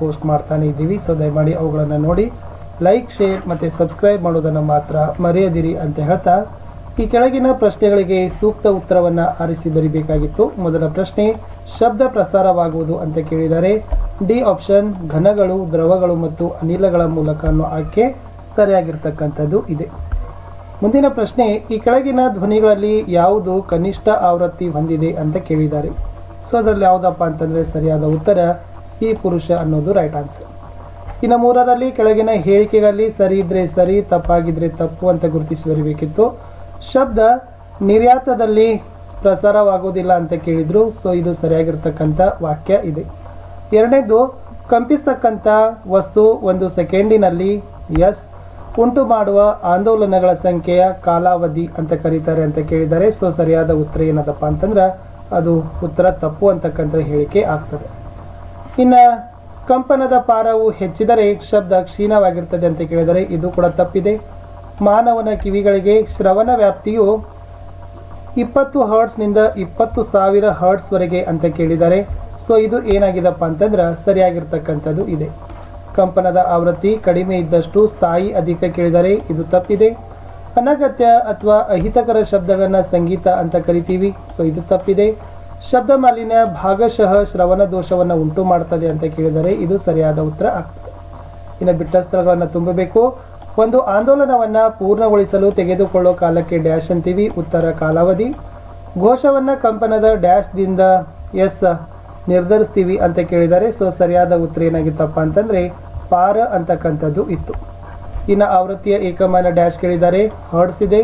Post ಮಾಡ್ತಾನೆ ಇದ್ದೀವಿ. So ದಯಮಾಡಿ ಅವುಗಳನ್ನು ನೋಡಿ. ಲೈಕ್ ಶೇರ್ ಮತ್ತು ಸಬ್ಸ್ಕ್ರೈಬ್ ಮಾಡೋದನ್ನು ಮಾತ್ರ ಮರೆಯದಿರಿ ಅಂತ ಹೇಳ್ತಾ. ಈ ಕೆಳಗಿನ ಪ್ರಶ್ನೆಗಳಿಗೆ ಸೂಕ್ತ ಉತ್ತರವನ್ನು ಆರಿಸಿ ಬರಿಬೇಕಾಗಿತ್ತು. ಮೊದಲ ಪ್ರಶ್ನೆ, ಶಬ್ದ ಪ್ರಸಾರವಾಗುವುದು ಅಂತ ಕೇಳಿದರೆ ಡಿ ಆಪ್ಷನ್ ಘನಗಳು, ದ್ರವಗಳು ಮತ್ತು ಅನಿಲಗಳ ಮೂಲಕ ಅನ್ನೋ ಆಯ್ಕೆ ಸರಿಯಾಗಿರ್ತಕ್ಕಂಥದ್ದು ಇದೆ. ಮುಂದಿನ ಪ್ರಶ್ನೆ, ಈ ಕೆಳಗಿನ ಧ್ವನಿಗಳಲ್ಲಿ ಯಾವುದು ಕನಿಷ್ಠ ಆವೃತ್ತಿ ಹೊಂದಿದೆ ಅಂತ ಕೇಳಿದ್ದಾರೆ. ಸೊ ಅದರಲ್ಲಿ ಯಾವುದಪ್ಪ ಅಂತಂದರೆ ಸರಿಯಾದ ಉತ್ತರ ಸಿ ಪುರುಷ ಅನ್ನೋದು ರೈಟ್ ಆನ್ಸರ್ ಇನ್ನು ಮೂರರಲ್ಲಿ ಕೆಳಗಿನ ಹೇಳಿಕೆಗಳಲ್ಲಿ ಸರಿ ಇದ್ರೆ ಸರಿ, ತಪ್ಪಾಗಿದ್ರೆ ತಪ್ಪು ಅಂತ ಗುರುತಿಸಿ ಬರಬೇಕಿತ್ತು. ಶಬ್ದ ನಿರ್ಯಾತದಲ್ಲಿ ಪ್ರಸಾರವಾಗುವುದಿಲ್ಲ ಅಂತ ಕೇಳಿದ್ರು. ಸೊ ಇದು ಸರಿಯಾಗಿರ್ತಕ್ಕಂಥ ವಾಕ್ಯ ಇದೆ. ಎರಡನೇದು, ಕಂಪಿಸ್ತಕ್ಕಂಥ ವಸ್ತು ಒಂದು ಸೆಕೆಂಡಿನಲ್ಲಿ ಎಸ್ ಉಂಟು ಮಾಡುವ ಆಂದೋಲನಗಳ ಸಂಖ್ಯೆಯ ಕಾಲಾವಧಿ ಅಂತ ಕರೀತಾರೆ ಅಂತ ಕೇಳಿದ್ದಾರೆ. ಸೊ ಸರಿಯಾದ ಉತ್ತರ ಏನದಪ್ಪ ಅಂತಂದ್ರೆ ಅದು ಉತ್ತರ ತಪ್ಪು ಅಂತಕ್ಕಂಥ ಹೇಳಿಕೆ ಆಗ್ತದೆ. ಇನ್ನು ಕಂಪನದ ಪಾರವು ಹೆಚ್ಚಿದರೆ ಶಬ್ದ ಕ್ಷೀಣವಾಗಿರ್ತದೆ ಅಂತ ಕೇಳಿದರೆ ಇದು ಕೂಡ ತಪ್ಪಿದೆ. ಮಾನವನ ಕಿವಿಗಳಿಗೆ ಶ್ರವಣ ವ್ಯಾಪ್ತಿಯು ಇಪ್ಪತ್ತು ಹರ್ಟ್ಸ್ನಿಂದ ಇಪ್ಪತ್ತು ಸಾವಿರ ಹರ್ಟ್ಸ್ವರೆಗೆ ಅಂತ ಕೇಳಿದರೆ, ಸೊ ಇದು ಏನಾಗಿದೆಪ್ಪ ಅಂತಂದ್ರೆ ಸರಿಯಾಗಿರ್ತಕ್ಕಂಥದ್ದು ಇದೆ. ಕಂಪನದ ಆವೃತ್ತಿ ಕಡಿಮೆ ಇದ್ದಷ್ಟು ಸ್ಥಾಯಿ ಅಧಿಕ ಕೇಳಿದರೆ ಇದು ತಪ್ಪಿದೆ. ಅನಗತ್ಯ ಅಥವಾ ಅಹಿತಕರ ಶಬ್ದಗಳನ್ನು ಸಂಗೀತ ಅಂತ ಕರಿತೀವಿ, ಸೊ ಇದು ತಪ್ಪಿದೆ. ಶಬ್ದ ಮಾಲಿನ್ಯ ಭಾಗಶಃ ಶ್ರವಣ ದೋಷವನ್ನು ಉಂಟು ಮಾಡ್ತದೆ ಅಂತ ಕೇಳಿದರೆ ಇದು ಸರಿಯಾದ ಉತ್ತರ ಆಗ್ತದೆ. ಇನ್ನು ಬಿಟ್ಟ ಸ್ಥಳಗಳನ್ನು ತುಂಬಬೇಕು. ಒಂದು ಆಂದೋಲನವನ್ನ ಪೂರ್ಣಗೊಳಿಸಲು ತೆಗೆದುಕೊಳ್ಳೋ ಕಾಲಕ್ಕೆ ಡ್ಯಾಶ್ ಅಂತೀವಿ. ಉತ್ತರ ಕಾಲಾವಧಿ. ಘೋಷವನ್ನ ಕಂಪನದ ಡ್ಯಾಶ್ದಿಂದ ಎಸ್ ನಿರ್ಧರಿಸ್ತೀವಿ ಅಂತ ಕೇಳಿದರೆ, ಸೊ ಸರಿಯಾದ ಉತ್ತರ ಏನಾಗಿತ್ತಪ್ಪ ಅಂತಂದ್ರೆ, ಪಾರ ಅಂತಕ್ಕಂಥದ್ದು ಇತ್ತು. ಇನ್ನು ಆವೃತ್ತಿಯ ಏಕಮಾನ ಡ್ಯಾಶ್ ಕೇಳಿದರೆ ಇದೆ.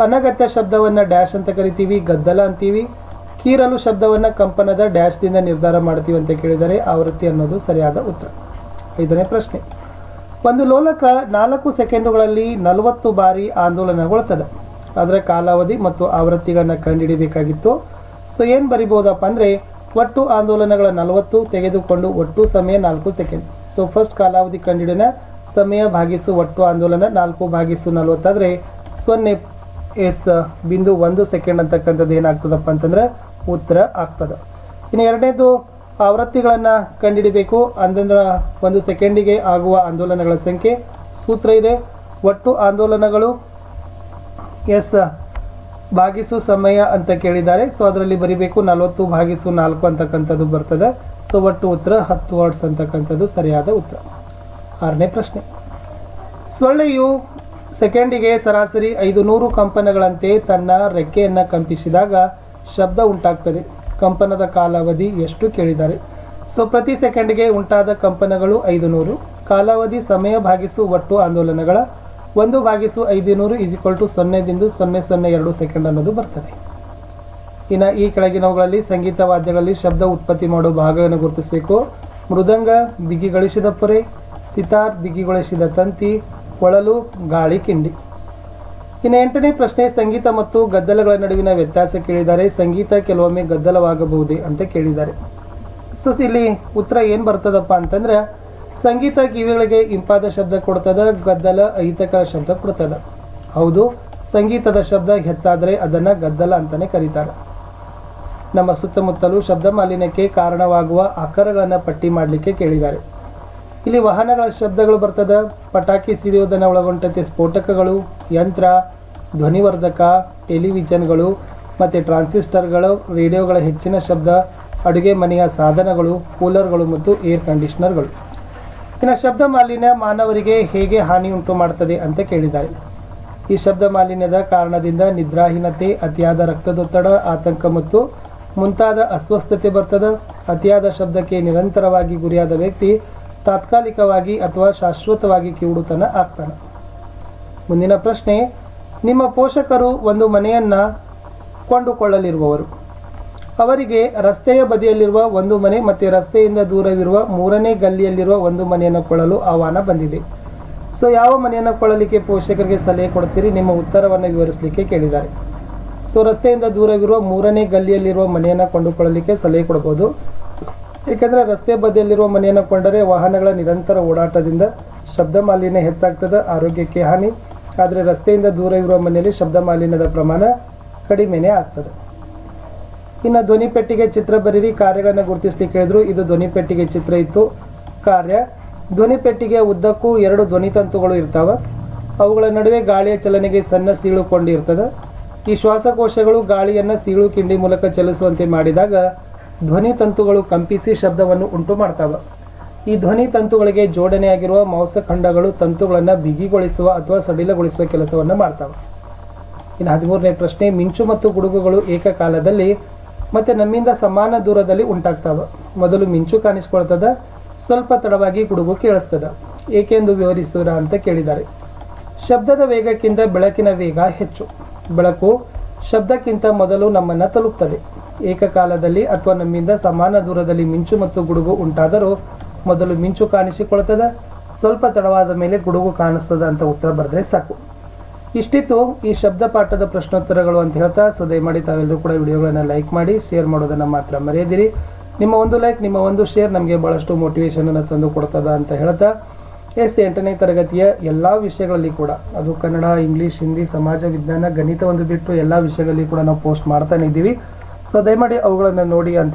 ಅನಗತ್ಯ ಶಬ್ದವನ್ನ ಡ್ಯಾಶ್ ಅಂತ ಕರಿತೀವಿ, ಗದ್ದಲ ಅಂತೀವಿ. ಕೀರಲು ಶಬ್ದವನ್ನು ಕಂಪನದ ಡ್ಯಾಶ್ದಿಂದ ನಿರ್ಧಾರ ಮಾಡ್ತೀವಿ ಅಂತ ಕೇಳಿದರೆ ಆವೃತ್ತಿ ಅನ್ನೋದು ಸರಿಯಾದ ಉತ್ತರ. ಐದನೇ ಪ್ರಶ್ನೆ. ಒಂದು ಲೋಲಕ ನಾಲ್ಕು ಸೆಕೆಂಡುಗಳಲ್ಲಿ ನಲವತ್ತು ಬಾರಿ ಆಂದೋಲನಗೊಳ್ತದೆ. ಅದರ ಕಾಲಾವಧಿ ಮತ್ತು ಆವೃತ್ತಿಗಳನ್ನ ಕಂಡುಹಿಡಿಬೇಕಾಗಿತ್ತು ಸೊ ಏನು ಬರಿಬೋದಪ್ಪ ಅಂದರೆ ಒಟ್ಟು ಆಂದೋಲನಗಳ ನಲವತ್ತು ತೆಗೆದುಕೊಂಡು ಒಟ್ಟು ಸಮಯ ನಾಲ್ಕು ಸೆಕೆಂಡ್. ಸೊ ಫಸ್ಟ್ ಕಾಲಾವಧಿ ಕಂಡುಹಿಡಿದ ಸಮಯ ಭಾಗಿಸು ಒಟ್ಟು ಆಂದೋಲನ ನಾಲ್ಕು ಭಾಗಿಸು ನಲವತ್ತಾದರೆ ಸೊನ್ನೆ ಎಸ್ ಬಿಂದು ಒಂದು ಸೆಕೆಂಡ್ ಅಂತಕ್ಕಂಥದ್ದು ಏನಾಗ್ತದಪ್ಪ ಅಂತಂದ್ರೆ ಉತ್ತರ ಆಗ್ತದೆ. ಇನ್ನು ಎರಡನೇದು ಆವೃತ್ತಿಗಳನ್ನು ಕಂಡುಹಿಡಬೇಕು ಅಂದ್ರೆ ಒಂದು ಸೆಕೆಂಡಿಗೆ ಆಗುವ ಆಂದೋಲನಗಳ ಸಂಖ್ಯೆ ಸೂತ್ರ ಇದೆ. ಒಟ್ಟು ಆಂದೋಲನಗಳು ಎಸ್ ಭಾಗಿಸು ಸಮಯ ಅಂತ ಕೇಳಿದ್ದಾರೆ. ಸೊ ಅದರಲ್ಲಿ ಬರಿಬೇಕು ನಲವತ್ತು ಭಾಗಿಸು ನಾಲ್ಕು ಅಂತಕ್ಕಂಥದ್ದು ಬರ್ತದೆ. ಸೊ ಒಟ್ಟು ಉತ್ತರ ಹತ್ತು ವರ್ಡ್ಸ್ ಅಂತಕ್ಕಂಥದ್ದು ಸರಿಯಾದ ಉತ್ತರ. ಆರನೇ ಪ್ರಶ್ನೆ. ಸೊಳ್ಳೆಯು ಸೆಕೆಂಡಿಗೆ ಸರಾಸರಿ ಐದು ನೂರು ಕಂಪನಗಳಂತೆ ತನ್ನ ರೆಕ್ಕೆಯನ್ನು ಕಂಪಿಸಿದಾಗ ಶಬ್ದ ಉಂಟಾಗ್ತದೆ. ಕಂಪನದ ಕಾಲಾವಧಿ ಎಷ್ಟು ಕೇಳಿದ್ದಾರೆ. ಸೊ, ಪ್ರತಿ ಸೆಕೆಂಡ್ಗೆ ಉಂಟಾದ ಕಂಪನಗಳು ಐದು ನೂರು ಕಾಲಾವಧಿ ಸಮಯ ಭಾಗಿಸು ಒಟ್ಟು ಆಂದೋಲನಗಳ ಒಂದು ಭಾಗಿಸು ಐದು ನೂರು ಈಸ್ ಈಕ್ವಲ್ ಟು ಸೊನ್ನೆ ಬಿಂದು ಸೊನ್ನೆ ಸೊನ್ನೆ ಎರಡು ಸೆಕೆಂಡ್ ಅನ್ನೋದು ಬರ್ತದೆ. ಇನ್ನು ಈ ಕೆಳಗಿನವುಗಳಲ್ಲಿ ಸಂಗೀತ ವಾದ್ಯಗಳಲ್ಲಿ ಶಬ್ದ ಉತ್ಪತ್ತಿ ಮಾಡುವ ಭಾಗವನ್ನು ಗುರುತಿಸಬೇಕು. ಮೃದಂಗ ಬಿಗಿಗೊಳಿಸಿದ ಪೊರೆ, ಸಿತಾರ್ ಬಿಗಿಗೊಳಿಸಿದ ತಂತಿ, ಕೊಳಲು ಗಾಳಿ, ಕಿಂಡಿ. ಇನ್ನು ಎಂಟನೇ ಪ್ರಶ್ನೆ, ಸಂಗೀತ ಮತ್ತು ಗದ್ದಲಗಳ ನಡುವಿನ ವ್ಯತ್ಯಾಸ ಕೇಳಿದ್ದಾರೆ ಸಂಗೀತ ಕೆಲವೊಮ್ಮೆ ಗದ್ದಲವಾಗಬಹುದೇ ಅಂತ ಕೇಳಿದ್ದಾರೆ. ಸೊ ಇಲ್ಲಿ ಉತ್ತರ ಏನು ಬರ್ತದಪ್ಪ ಅಂತಂದ್ರೆ, ಸಂಗೀತ ಕಿವಿಗಳಿಗೆ ಇಂಪಾದ ಶಬ್ದ ಕೊಡ್ತದ, ಗದ್ದಲ ಅಹಿತಕರ ಶಬ್ದ ಕೊಡ್ತದ. ಹೌದು, ಸಂಗೀತದ ಶಬ್ದ ಹೆಚ್ಚಾದರೆ ಅದನ್ನ ಗದ್ದಲ ಅಂತಲೇ ಕರೀತಾರೆ. ನಮ್ಮ ಸುತ್ತಮುತ್ತಲು ಶಬ್ದ ಮಾಲಿನ್ಯಕ್ಕೆ ಕಾರಣವಾಗುವ ಆಕಾರಗಳನ್ನು ಪಟ್ಟಿ ಮಾಡಲಿಕ್ಕೆ ಕೇಳಿದ್ದಾರೆ. ಇಲ್ಲಿ ವಾಹನಗಳ ಶಬ್ದಗಳು ಬರ್ತದ, ಪಟಾಕಿ ಸಿಡಿಯೋದನ್ನು ಒಳಗೊಂಡಂತೆ ಸ್ಫೋಟಕಗಳು, ಯಂತ್ರ ಧ್ವನಿವರ್ಧಕ, ಟೆಲಿವಿಷನ್ಗಳು ಮತ್ತು ಟ್ರಾನ್ಸಿಸ್ಟರ್ಗಳು, ರೇಡಿಯೋಗಳ ಹೆಚ್ಚಿನ ಶಬ್ದ, ಅಡುಗೆ ಮನೆಯ ಸಾಧನಗಳು, ಕೂಲರ್ಗಳು ಮತ್ತು ಏರ್ ಕಂಡೀಷನರ್ಗಳು. ಇನ್ನು ಶಬ್ದ ಮಾಲಿನ್ಯ ಮಾನವರಿಗೆ ಹೇಗೆ ಹಾನಿ ಉಂಟು ಮಾಡ್ತದೆ ಅಂತ ಕೇಳಿದ್ದಾರೆ. ಈ ಶಬ್ದ ಮಾಲಿನ್ಯದ ಕಾರಣದಿಂದ ನಿದ್ರಾಹೀನತೆ, ಅತಿಯಾದ ರಕ್ತದೊತ್ತಡ, ಆತಂಕ ಮತ್ತು ಮುಂತಾದ ಅಸ್ವಸ್ಥತೆ ಬರ್ತದೆ. ಅತಿಯಾದ ಶಬ್ದಕ್ಕೆ ನಿರಂತರವಾಗಿ ಗುರಿಯಾದ ವ್ಯಕ್ತಿ ತಾತ್ಕಾಲಿಕವಾಗಿ ಅಥವಾ ಶಾಶ್ವತವಾಗಿ ಕಿವುಡುತನ ಆಗ್ತಾನೆ. ಮುಂದಿನ ಪ್ರಶ್ನೆ ನಿಮ್ಮ ಪೋಷಕರು ಒಂದು ಮನೆಯನ್ನ ಕೊಂಡುಕೊಳ್ಳಲಿರುವವರು. ಅವರಿಗೆ ರಸ್ತೆಯ ಬದಿಯಲ್ಲಿರುವ ಒಂದು ಮನೆ ಮತ್ತು ರಸ್ತೆಯಿಂದ ದೂರವಿರುವ ಮೂರನೇ ಗಲ್ಲಿಯಲ್ಲಿರುವ ಒಂದು ಮನೆಯನ್ನು ಕೊಳ್ಳಲು ಆಹ್ವಾನ ಬಂದಿದೆ. ಸೊ ಯಾವ ಮನೆಯನ್ನು ಕೊಳ್ಳಲಿಕ್ಕೆ ಪೋಷಕರಿಗೆ ಸಲಹೆ ಕೊಡ್ತೀರಿ ನಿಮ್ಮ ಉತ್ತರವನ್ನು ವಿವರಿಸಲಿಕ್ಕೆ ಕೇಳಿದ್ದಾರೆ. ಸೊ ರಸ್ತೆಯಿಂದ ದೂರವಿರುವ ಮೂರನೇ ಗಲ್ಲಿಯಲ್ಲಿರುವ ಮನೆಯನ್ನು ಕೊಂಡುಕೊಳ್ಳಲಿಕ್ಕೆ ಸಲಹೆ ಕೊಡ್ಬೋದು ಏಕೆಂದರೆ ರಸ್ತೆ ಬದಿಯಲ್ಲಿರುವ ಮನೆಯನ್ನು ಕೊಂಡರೆ ವಾಹನಗಳ ನಿರಂತರ ಓಡಾಟದಿಂದ ಶಬ್ದ ಮಾಲಿನ್ಯ ಹೆಚ್ಚಾಗ್ತದೆ, ಆರೋಗ್ಯಕ್ಕೆ ಹಾನಿ. ಆದರೆ ರಸ್ತೆಯಿಂದ ದೂರ ಇರುವ ಮನೆಯಲ್ಲಿ ಶಬ್ದ ಮಾಲಿನ್ಯದ ಪ್ರಮಾಣ ಕಡಿಮೆನೇ ಆಗ್ತದೆ. ಇನ್ನು ಧ್ವನಿ ಪೆಟ್ಟಿಗೆ ಚಿತ್ರ ಬರೀರಿ, ಕಾರ್ಯಗಳನ್ನು ಗುರುತಿಸ್ಲಿಕ್ಕೆ ಹೇಳಿದ್ರು, ಇದು ಧ್ವನಿ ಪೆಟ್ಟಿಗೆ ಚಿತ್ರ ಇತ್ತು, ಕಾರ್ಯ. ಧ್ವನಿ ಪೆಟ್ಟಿಗೆಯ ಉದ್ದಕ್ಕೂ ಎರಡು ಧ್ವನಿ ತಂತುಗಳು ಇರ್ತಾವ. ಅವುಗಳ ನಡುವೆ ಗಾಳಿಯ ಚಲನೆಗೆ ಸಣ್ಣ ಸೀಳು ಕೊಂಡಿರ್ತದೆ. ಈ ಶ್ವಾಸಕೋಶಗಳು ಗಾಳಿಯನ್ನು ಸೀಳು ಕಿಂಡಿ ಮೂಲಕ ಚಲಿಸುವಂತೆ ಮಾಡಿದಾಗ ಧ್ವನಿ ತಂತುಗಳು ಕಂಪಿಸಿ ಶಬ್ದವನ್ನು ಉಂಟು ಮಾಡ್ತಾವ. ಈ ಧ್ವನಿ ತಂತುಗಳಿಗೆ ಜೋಡಣೆಯಾಗಿರುವ ಮಾಂಸಖಂಡಗಳು ತಂತುಗಳನ್ನು ಬಿಗಿಗೊಳಿಸುವ ಅಥವಾ ಸಡಿಲಗೊಳಿಸುವ ಕೆಲಸವನ್ನು ಮಾಡ್ತಾವೆ. ಇನ್ನು ಹದಿಮೂರನೇ ಪ್ರಶ್ನೆ, ಮಿಂಚು ಮತ್ತು ಗುಡುಗುಗಳು ಏಕಕಾಲದಲ್ಲಿ ಮತ್ತೆ ನಮ್ಮಿಂದ ಸಮಾನ ದೂರದಲ್ಲಿ ಉಂಟಾಗ್ತಾವ. ಮೊದಲು ಮಿಂಚು ಕಾಣಿಸ್ಕೊಳ್ತದ, ಸ್ವಲ್ಪ ತಡವಾಗಿ ಗುಡುಗು ಕೇಳಿಸ್ತದ. ಏಕೆಂದು ವಿವರಿಸುವ ಅಂತ ಕೇಳಿದ್ದಾರೆ. ಶಬ್ದದ ವೇಗಕ್ಕಿಂತ ಬೆಳಕಿನ ವೇಗ ಹೆಚ್ಚು. ಬೆಳಕು ಶಬ್ದಕ್ಕಿಂತ ಮೊದಲು ನಮ್ಮನ್ನು ತಲುಪ್ತದೆ. ಏಕಕಾಲದಲ್ಲಿ ಅಥವಾ ನಮ್ಮಿಂದ ಸಮಾನ ದೂರದಲ್ಲಿ ಮಿಂಚು ಮತ್ತು ಗುಡುಗು ಉಂಟಾದರೂ ಮೊದಲು ಮಿಂಚು ಕಾಣಿಸಿಕೊಳ್ತದೆ ಸ್ವಲ್ಪ ತಡವಾದ ಮೇಲೆ ಗುಡುಗು ಕಾಣಿಸ್ತದ ಅಂತ ಉತ್ತರ ಬರೆದ್ರೆ ಸಾಕು. ಇಷ್ಟಿತ್ತು ಈ ಶಬ್ದ ಪಾಠದ ಪ್ರಶ್ನೋತ್ತರಗಳು ಅಂತ ಹೇಳ್ತಾ, ಸೊ ದಯಮಾಡಿ ತಾವೆಲ್ಲರೂ ಕೂಡ ವಿಡಿಯೋಗಳನ್ನು ಲೈಕ್ ಮಾಡಿ, ಶೇರ್ ಮಾಡೋದನ್ನು ಮಾತ್ರ ಮರೆಯದಿರಿ. ನಿಮ್ಮ ಒಂದು ಲೈಕ್, ನಿಮ್ಮ ಒಂದು ಶೇರ್ ನಮಗೆ ಭಾಳಷ್ಟು ಮೋಟಿವೇಶನ್ ಅನ್ನು ತಂದು ಕೊಡ್ತದ ಅಂತ ಹೇಳ್ತಾ, ಎಸ್ ಎಂಟನೇ ತರಗತಿಯ ಎಲ್ಲ ವಿಷಯಗಳಲ್ಲಿ ಕೂಡ, ಅದು ಕನ್ನಡ, ಇಂಗ್ಲೀಷ್, ಹಿಂದಿ, ಸಮಾಜ, ವಿಜ್ಞಾನ, ಗಣಿತ ಒಂದು ಬಿಟ್ಟು ಎಲ್ಲ ವಿಷಯಗಳಲ್ಲಿ ಕೂಡ ನಾವು ಪೋಸ್ಟ್ ಮಾಡ್ತಾನೆ ಇದ್ದೀವಿ. ಸೊ ದಯಮಾಡಿ ಅವುಗಳನ್ನು ನೋಡಿ ಅಂತ